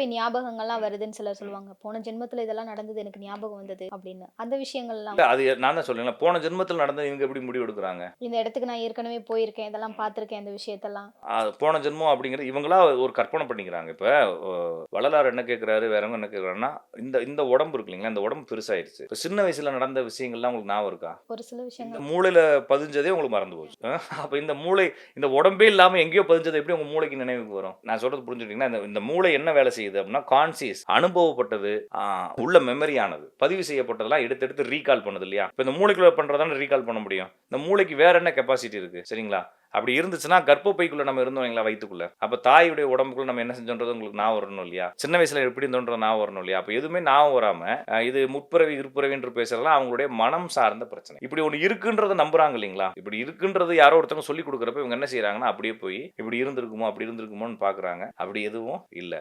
முற்பிறவி ஞாபகங்கள்லாம் வருதுன்னு சிலர் சொல்லுவாங்க. போன ஜென்மத்துல இதெல்லாம் நடந்தது எனக்கு ஞாபகம் வந்தது அப்படின்னு. அந்த விஷயங்கள்லாம் அது நான் தான் சொல்றேன் போன ஜென்மத்தில் நடந்த இவங்க எப்படி முடிவு எடுக்கிறாங்க? இந்த இடத்துக்கு நான் ஏற்கனவே போயிருக்கேன் இதெல்லாம் பார்த்திருக்கேன் இந்த விஷயத்தெல்லாம். போன ஜென்மம் அப்படிங்கிறது இவங்களா ஒரு கற்பனை பண்ணிக்கிறாங்க இப்போ. வள்ளலார் என்ன கேட்குறாரு வேறவங்க என்ன கேட்குறாருன்னா இந்த இந்த உடம்பு இருக்கு இல்லைங்களா இந்த உடம்பு பெருசாயிருச்சு. இப்போ சின்ன வயசுல நடந்த விஷயங்கள்லாம் உங்களுக்கு ஞாபகம் இருக்கா? ஒரு சில விஷயங்கள். மூளையில பதிஞ்சதே உங்களுக்கு மறந்து போச்சு. அப்ப இந்த மூளை இந்த உடம்பே இல்லாம எங்கேயோ பதிஞ்சது எப்படி உங்க மூளைக்கு நினைவுக்கு வரும்? நான் சொல்றது புரிஞ்சுட்டீங்கன்னா இந்த இந்த மூளை என்ன வேலை செய்யுது? அப்படின்னா கான்சியஸ் அனுபவப்பட்டது உள்ள மெமரியானது பதிவு செய்யப்பட்டதெல்லாம் எடுத்து எடுத்து ரீகால் பண்ணுது இல்லையா? இப்போ இந்த மூளைக்குள்ள பண்ணுறதான ரீகால் பண்ண முடியும்? இந்த மூளைக்கு வேற என்ன கெப்பாசிட்டி இருக்கு? சரிங்களா? அப்படி இருந்துச்சுன்னா கர்ப்பப்பைக்குள்ள நம்ம இருந்தோம் இல்லைங்களா வயிற்றுக்குள்ள அப்போ தாயுடைய உடம்புக்குள்ள நம்ம என்ன செஞ்சோன்றது உங்களுக்கு நான் வரணும் இல்லையா? சின்ன வயசுல எப்படி இருந்தோன்றது ஞாபகம் வரணும் இல்லையா? அப்போ எதுவுமே ஞாபகம் வராம இது முற்பிறவி இருப்புறவி என்று பேசுறதுலாம் அவங்களுடைய மனம் சார்ந்த பிரச்சனை. இப்படி ஒன்று இருக்குன்றத நம்புறாங்க இல்லைங்களா? இப்படி இருக்குன்றது யாரோ ஒருத்தவங்க சொல்லி கொடுக்குறப்ப இவங்க என்ன செய்யறாங்கன்னா அப்படியே போய் இப்படி இருந்திருக்குமோ அப்படி இருந்திருக்குமோன்னு பாக்குறாங்க. அப்படி எதுவும் இல்லை.